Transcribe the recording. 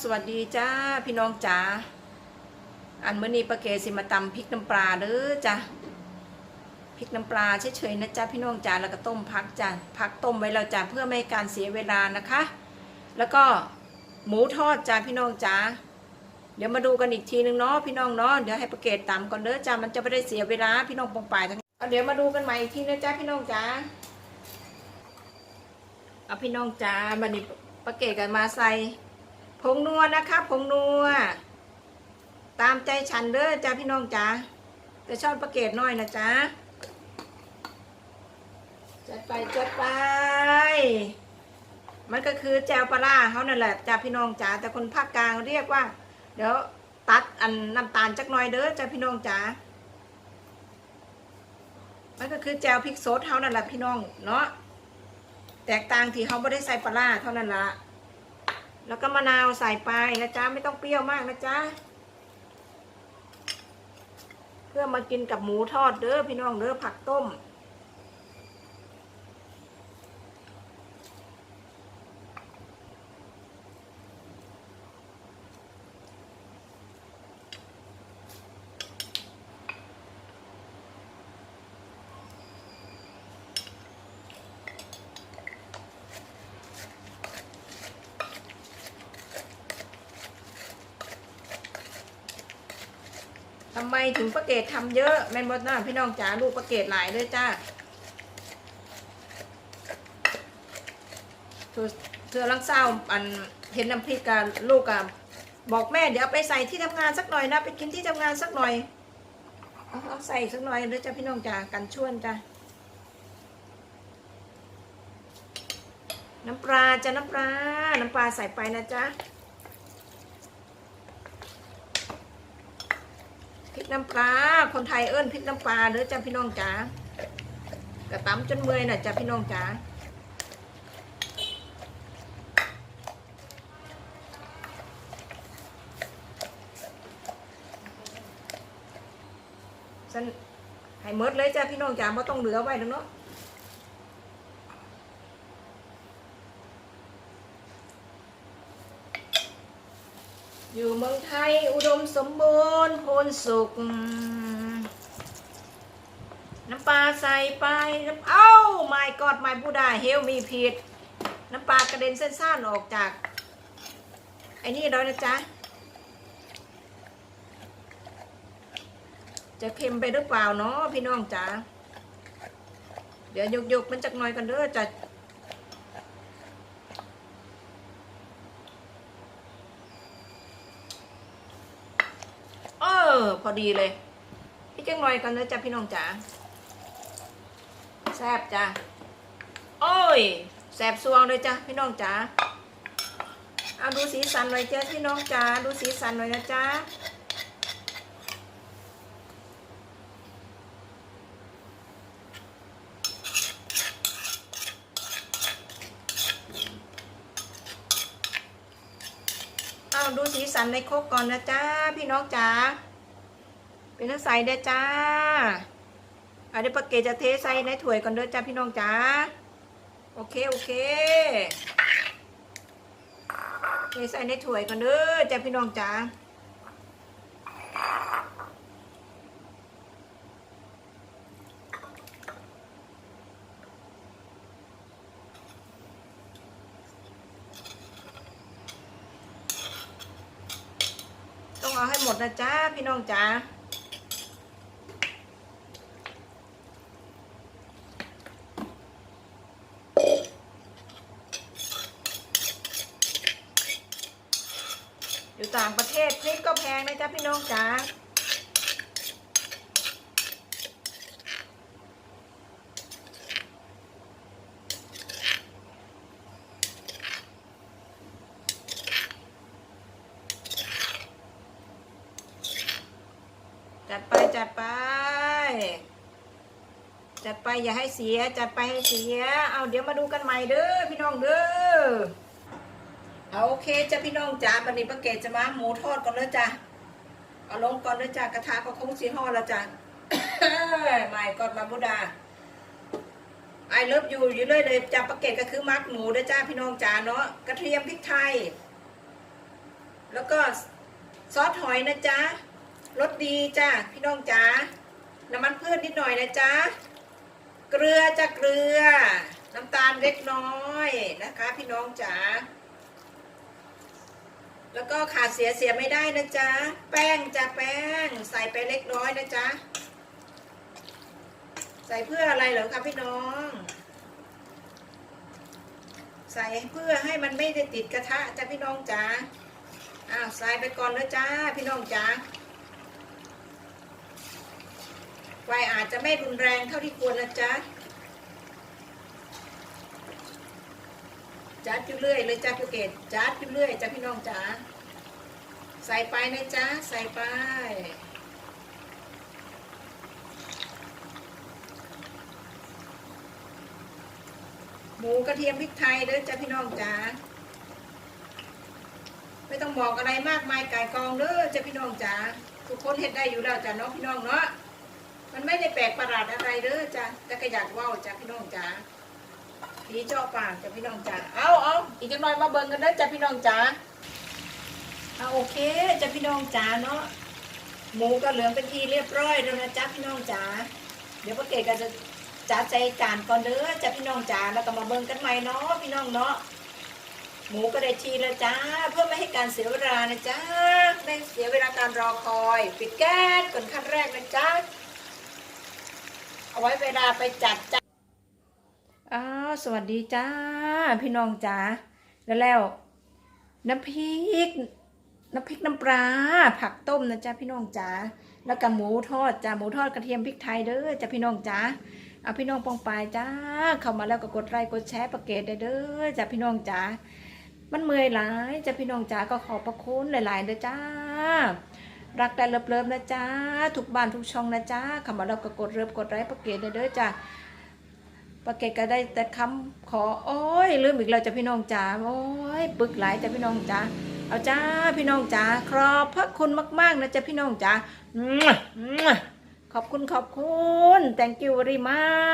สวัสดีจ้าพี่น้องจ๋าอันเมื่อนี้ประเกศสิมาตำพริกน้ำปลาเด้อจ้ะพริกน้ำปลาเฉยๆนะจ้าพี่น้องจ๋าแล้วก็ต้มพักจ้ะพักต้มไว้แล้วจ้ะเพื่อไม่ให้การเสียเวลานะคะ แล้วก็หมูทอดจ้าพี่น้องจ๋าเดี๋ยวมาดูกันอีกทีนึงเนาะพี่น้องเนาะเดี๋ยวให้ประเกศตำก่อนเด้อจ้ามันจะไม่ได้เสียเวลาพี่น้องปองปายทั้งเดี๋ยวมาดูกันใหม่อีกทีนะจ้าพี่น้องจ๋าเอาพี่น้องจ๋าบันนี้ประเกศกันมาใส่ ผงนัวนะคะผงนัว ตามใจฉันเด้อจ้าพี่น้องจ้าแต่ชอบประเกตน้อยนะจ๊ะจัดไปจัดไป มันก็คือแจวปลาร้าเขานั่นแหละจ้าพี่น้องจ้าแต่คนภาคกลางเรียกว่า เดี๋ยวตัดอันน้ำตาลจักหน่อยเด้อจ้าพี่น้องจ้ามันก็คือแจวพริกสดเขานั่นแหละพี่น้องเนาะแตกต่างที่เขาไม่ได้ใส่ปลาร้าเท่านั้นละ แล้วก็มะนาวใส่ไปนะจ๊ะไม่ต้องเปรี้ยวมากนะจ๊ะเพื่อมากินกับหมูทอดเด้อพี่น้องเด้อผักต้ม ไมถึงประเกตทำเยอะแม่นบดน้าพี่น้องจ๋าลูกประเกตหลายเลยจ้าเธอเธอลังเศร้าอันเห็นน้ำพริกกับลูกกับบอกแม่เดี๋ยวไปใส่ที่ทำงานสักหน่อยนะ ไปกินที่ทำงานสักหน่อยเอาใส่สักหน่อยเลยจ้าพี่น้องจ๋ากันชวนจ้าน้ำปลาจ้าน้ำปลา น้ำปลาใส่ไปนะจ๊ะ พริก น้ำปลา คนไทยเอิ้นพริกน้ำปลาเด้อจ้าพี่น้องจ๋ากระตำจนเมื่อยน่ะจ้าพี่น้องจ๋าฉันให้หมดเลยจ้าพี่น้องจ๋าไม่ต้องเหลือไว้แล้วเนาะ อยู่เมืองไทยอุดมสมบูรณ์โพนสุข น้ำปลาใส่ไปน้ำเอ้าไม่กอดไม่บูดาเฮลมีผิด น้ำปลากระเด็นเส้นซ่านออกจาก ไอ้นี่แล้วนะจ๊ะ จะเค็มไปหรือเปล่าเนาะพี่น้องจ๋าเดี๋ยวยกยกๆมันจักหน่อยกันเด้อจะเออพอดีเลย พี่จังหน่อยกันเด้อจ้ะพี่น้องจ๋าแซบจ้ะโอ้ยแซบสวงเลยจ้ะพี่น้องจ๋าเอาดูสีสันหน่อยจ้ะพี่น้องจ๋าดูสีสันหน่อยนะจ๊ะเอาดูสีสันในโคกก่อนนะจ้าพี่น้องจ๋า เป็นน้ำใสเด้อจ้าอันนี้ปากเกจจะเทใส่ในถ้วยก่อนเด้อจ้าพี่น้องจ๋าโอเคโอเคเทใส่ในถ้วยก่อนเด้อจ้าพี่น้องจ๋าต้องเอาให้หมดนะจ้าพี่น้องจ๋า ต่างประเทศพริกก็แพงนะจ๊ะพี่น้องจ๋าจัดไปจัดไป จัดไปอย่าให้เสีย จัดไปให้เสีย เอาเดี๋ยวมาดูกันใหม่เด้อพี่น้องเด้อ เอาโอเคจ้ะพี่น้องจ๋าบันนี้ป้าเกศจะมาหมูทอดก่อนเลยจ้ะเอาลงก่อนเลยจ้ะกระทะก็คงสีห่อแล้วจ้ะไม่กอดมาบุดาไอเลิฟอยู่อยู่เลยเลยจ้ะป้าเกศก็คือมักหมูเด้อจ้าพี่น้องจ๋าเนาะกระเทียมพริกไทย แล้วก็ซอสหอยนะจ๊ะรสดีจ้ะพี่น้องจ๋าน้ำมันพืชนิดหน่อยนะจ๊ะเกลือจะเกลือ น้ำตาลเล็กน้อยนะคะ พี่น้องจ๋า แล้วก็ขาดเสียเสียไม่ได้นะจ๊ะ แป้งจะแป้งใส่ไปเล็กน้อยนะจ๊ะ ใส่เพื่ออะไรเหรอคะพี่น้อง ใส่เพื่อให้มันไม่ได้ติดกระทะจ้ะพี่น้องจ๋า อ้าวใส่ไปก่อนเลยจ้าพี่น้องจ๋าไฟอาจจะไม่รุนแรงเท่าที่ควรนะจ๊ะ จัดอยู่เรื่อยเลยจ้าพี่เกดจัดอยู่เรื่อยจ้าพี่น้องจ๋าใส่ไปนะจ๊ะใส่ไปหมูกระเทียมพริกไทยเด้อจ้าพี่น้องจ๋าไม่ต้องบอกอะไรมากมายไก่กองเด้อจ้าพี่น้องจ๋าทุกคนเฮ็ดได้อยู่แล้วจ้ะเนาะพี่น้องเนาะมันไม่ได้แปลกประหลาดอะไรเด้อจ้ะแต่ก็อยากว้าจ้ะพี่น้องจ๋า ผีเจาปากจ้ะพี่น้องจ๋าเอาเอาอีกจักหน่อยมาเบิ่งกันเด้อจ้ะพี่น้องจ๋าเอาโอเคจ้ะพี่น้องจ๋าเนาะหมูก็เหลืองเป็นทีเรียบร้อยแล้วนะจ๊ะพี่น้องจ๋าเดี๋ยวพ่อเกดก็จะจัดใจจานก่อนเด้อจ้ะพี่น้องจ๋าแล้วก็มาเบิ่งกันใหม่เนาะพี่น้องเนาะหมูก็ได้ทีแล้วจ้า เพื่อไม่ให้การเสียเวลานะจ๊ะไม่เสียเวลาการรอคอย ปิดแก๊สก่อนขั้นแรกนะจ๊ะเอาไว้เวลาไปจัดจ้า อ้าวสวัสดีจ้า พี่น้องจ๋าแล้วแล้ว น้ำพริก น้ำพริกน้ำปลาผักต้มนะจ๊ะพี่น้องจ๋าแล้วก็หมูทอดจ้าหมูทอดกระเทียมพริกไทยเด้อจ้าพี่น้องจ๋าเอาพี่น้องปองปายจ้า เข้ามาแล้วก็กดไลค์กดแชร์ประเกตได้เด้อจ้าพี่น้องจ๋ามันเมื่อยหลายจ้าพี่น้องจ๋าก็ขอบพระคุณหลายๆเด้อจ้ารักแต่เลิฟๆนะจ้าทุกบ้านทุกช่องนะจ้าเข้ามาแล้วก็กดเลิฟกดไลค์ประเกตได้เด้อจ้า ประเกตก็ได้แต่คำขอโอ้ยลืมอีกแล้วจ้าพี่น้องจ๋าโอ้ยปึกหลายจ้าพี่น้องจ๋าเอาจ้าพี่น้องจ๋าขอบพระคุณมากๆนะจ้าพี่น้องจ๋าขอบคุณขอบคุณ thank you very much